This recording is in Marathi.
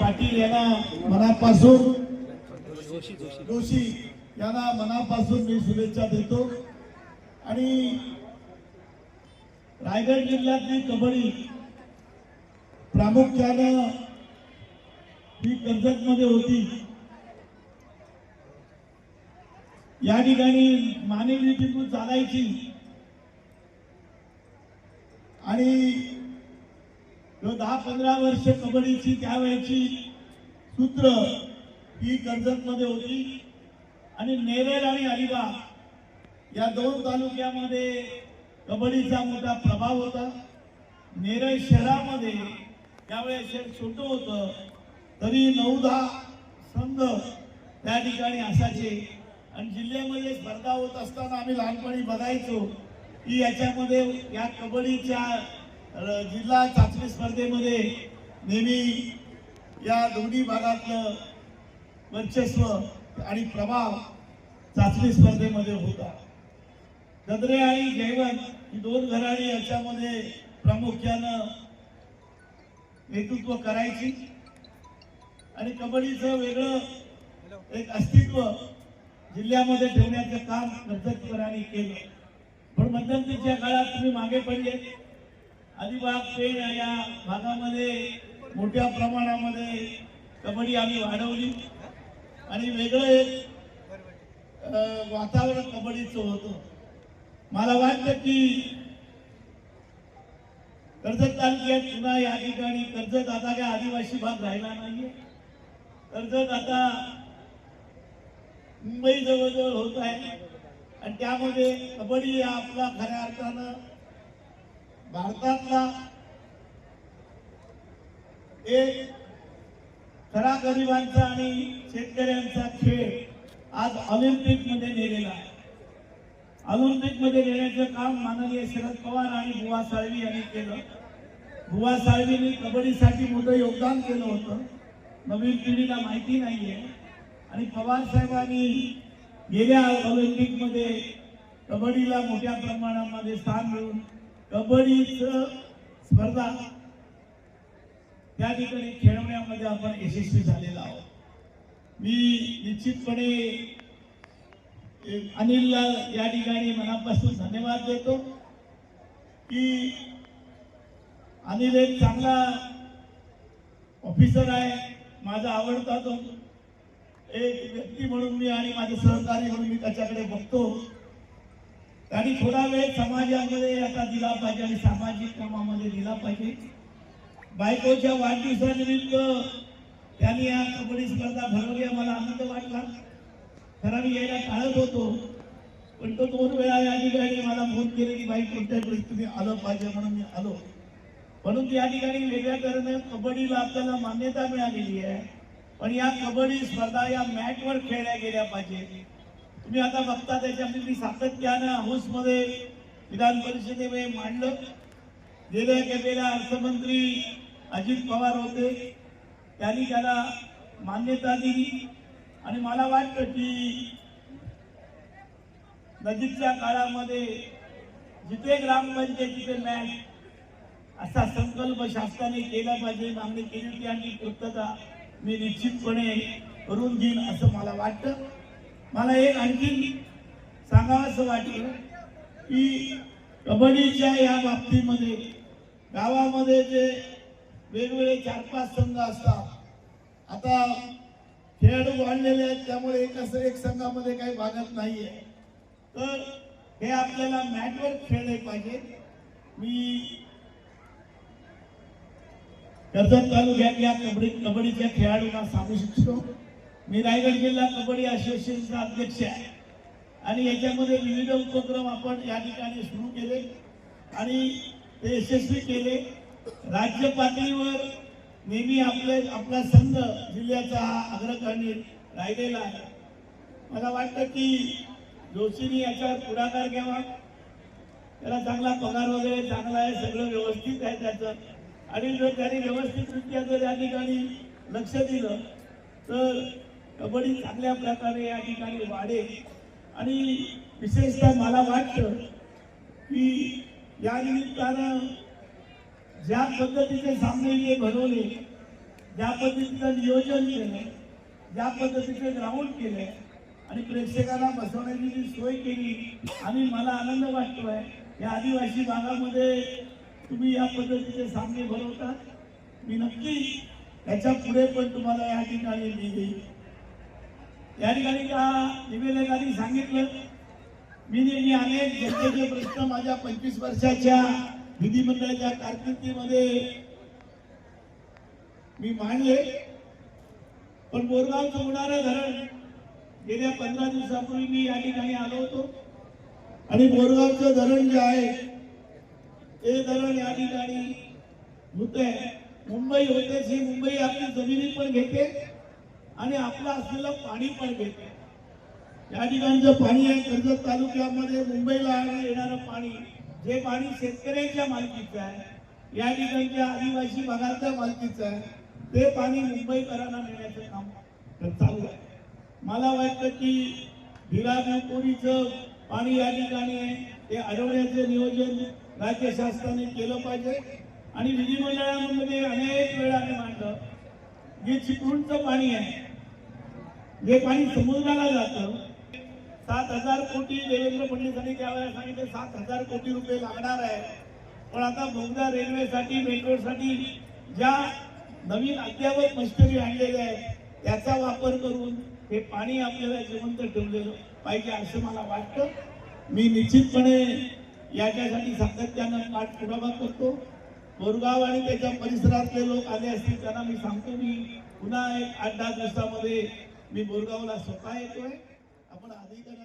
पाटील यांना मनापासून जोशी यांना मनापासून मी शुभेच्छा देतो. आणि रायगड जिल्ह्यातली कबड्डी प्रामुख्यानं ही कर्जतमध्ये होती. या ठिकाणी मानवी तिथून चालायची आणि जो दहा पंधरा वर्ष कबड्डीची त्यावेळेची सूत्र ही कर्जत मध्ये होती. आणि नेरेल आणि अलिबाग या दोन तालुक्यामध्ये कबड्डीचा मोठा प्रभाव होता. नेरळ शहरामध्ये त्यावेळेस शहर छोटं होतं तरी नऊ दहा संघ त्या ठिकाणी असायचे. आणि जिल्ह्यामध्ये स्पर्धा होत असताना आम्ही लहानपणी बघायचो की याच्यामध्ये या कबड्डीच्या जिल्हा चाचणी स्पर्धेमध्ये नेहमी या दोन्ही भागातलं वर्चस्व आणि प्रभाव चाचणी स्पर्धेमध्ये होता. गद्रे आणि जयवंत ही दोन घराणी याच्यामध्ये प्रामुख्यानं नेतृत्व करायची आणि कबड्डीचं वेगळं एक अस्तित्व जिल्ह्यामध्ये ठेवण्याचं काम कर्जतकरांनी केलं. पण मध्यंतरीच्या काळात तुम्ही मागे पडले. अलिबाग पेण या भागामध्ये. मोठ्या प्रमाणामध्ये कबड्डी आम्ही वाढवली. आणि वेगळं एक वातावरण कबड्डीचं होतं. मला वाटतं की कर्जत तालुक्यात पुन्हा या ठिकाणी कर्जत आता काय आदिवासी भाग राहिला नाहीये. कर्जत आता मुंबई जवळजवळ होत आहे. आणि त्यामध्ये कबड्डी हा आपला खऱ्या अर्थानं भारतातला एक खरा गरिबांचा आणि शेतकऱ्यांचा खेळ आज ऑलिम्पिकमध्ये नेलेला आहे. ऑलिम्पिकमध्ये नेण्याचं काम माननीय शरद पवार आणि बुवा साळवी यांनी केलं. बुवा साळवींनी कबड्डीसाठी मोठं योगदान केलं होतं. नवीन पिढीला माहिती नाहीये. आणि पवार साहेबांनी गेल्या ऑलिम्पिकमध्ये कबड्डीला मोठ्या प्रमाणामध्ये स्थान मिळून कबड्डीचं स्पर्धा. त्या ठिकाणी खेळवण्यामध्ये आपण यशस्वी झालेलो आहोत. मी निश्चितपणे अनिलला या ठिकाणी मनापासून धन्यवाद देतो की अनिल एक चांगला ऑफिसर आहे माझा आवडता तो. एक व्यक्ती म्हणून मी आणि माझे सहकारी म्हणून मी त्याच्याकडे बघतो. आणि थोडा वेळ समाजामध्ये आता दिला पाहिजे आणि सामाजिक कामामध्ये दिला पाहिजे. बायकोच्या वाढदिवसानिमित्त त्यांनी या कबड्डी स्पर्धा भरवली. मला आनंद वाटला. खरा मी यायला टाळत होतो. पण तो दोन वेळा या ठिकाणी मला फोन केले की बाई कोणत्या वेळी तुम्ही आलं पाहिजे म्हणून मी आलो. म्हणून या ठिकाणी वेगळ्या तऱ्हेने कबड्डीला आपल्याला मान्यता मिळालेली आहे. पण या कबड्डी स्पर्धा या मॅटवर खेळल्या गेल्या पाहिजे तुम्ही आता बघता त्याच्यामध्ये मी सातत्यानं हाऊसमध्ये विधान परिषदेमध्ये मांडलं. गेल्या गेलेल्या अर्थमंत्री अजित पवार होते. त्यांनी त्याला मान्यता दिली. आणि मला वाटतं की नजीकच्या काळामध्ये जिथे ग्रामपंचायत तिथे मॅच असा संकल्प शासनाने केला पाहिजे मागणी केली होती आणि पूर्तता मी निश्चितपणे करून घेईन असं मला वाटतं. मला एक आणखी सांगावं असं वाटलं की कबड्डीच्या या बाबतीमध्ये गावामध्ये जे वेगवेगळे चार पाच संघ असतात आता खेळाडू वाढलेले आहेत त्यामुळे एक असं एक संघामध्ये काही भागत नाहीये. तर हे आपल्याला मॅटवर खेळले पाहिजे. मी कर्जत तालुक्यातल्या कबड्डी कबड्डीच्या खेळाडूंना सांगू शकतो. मी रायगड जिल्हा कबड्डी असोसिएशनचा अध्यक्ष आहे. आणि याच्यामध्ये विविध उपक्रम आपण या ठिकाणी सुरू केले आणि ते यशस्वी केले. राज्य पातळीवर नेहमी आपले आपला संघ जिल्ह्याचा हा अग्रगण्य राहिलेला आहे. मला वाटतं की जोशींनी याच्यावर पुढाकार घ्यावा. त्याला चांगला पगार वगैरे चांगला आहे सगळं व्यवस्थित आहे त्याचं. आणि जर त्याने व्यवस्थितरित्या जर या ठिकाणी लक्ष दिलं तर कबड्डी चांगल्या प्रकारे या ठिकाणी वाढेल. आणि विशेषतः मला वाटतं की या निमित्तानं ज्या पद्धतीचे सामने जे भरवले ज्या पद्धतीचं नियोजन केलं ज्या पद्धतीचे ग्राउंड केले आणि प्रेक्षकांना बसवण्याची जी सोय केली आणि मला आनंद वाटतोय या आदिवासी भागामध्ये तुम्ही या पद्धतीचे सामने भरवतात मी नक्की याच्यापुढे पण तुम्हाला या ठिकाणी मी या ठिकाणी का निवेदकांनी सांगितलं मी नेहमी अनेक जनतेचे प्रश्न माझ्या पंचवीस वर्षाच्या विधिमंडळाच्या कारकिर्दीमध्ये मी मांडले. पण बोरगावचं होणारं धरण गेल्या पंधरा दिवसापूर्वी मी या ठिकाणी आलो होतो. आणि बोरगावचं धरण जे आहे ते धरण या ठिकाणी होते मुंबई होतेच ही मुंबई आपली जमिनी पण घेते. आणि आपलं असलेलं पाणी पण घेते या ठिकाणचं पाणी आहे कर्जत तालुक्यामध्ये मुंबईला येणारं पाणी जे पाणी शेतकऱ्यांच्या मालकीचं आहे या ठिकाणच्या आदिवासी भागाच्या मालकीचं आहे ते पाणी मुंबईकरांना नेण्याचं काम तर चालू आहे. मला वाटतं की हिरापूरीचं पाणी या ठिकाणी आहे ते अडवण्याचं नियोजन राज्य शासनाने केलं पाहिजे. आणि विधिमंडळामध्ये अनेक वेळाने मांडलं जे चिपळूणचं पाणी आहे जे पाणी समुद्राला जातं सात हजार कोटी देवेंद्र फडणवीसांनी त्यावेळेला सांगितले सात हजार कोटी रुपये लागणार आहे. पण आता बोगदा रेल्वेसाठी मेट्रोसाठी ज्या नवीन अद्यावत मशिनरी आणलेल्या आहेत त्याचा वापर करून हे पाणी आपल्याला जिवंत ठेवलेलं पाहिजे असं मला वाटतं. मी निश्चितपणे याच्यासाठी सातत्यानं पाठपुरावा करतो. बोरगाव आणि त्याच्या परिसरातले लोक आले असतील त्यांना मी सांगतो. मी पुन्हा एक आठ दहा दिवसामध्ये मी बोरगावला स्वतः येतोय. आपण अधिकारी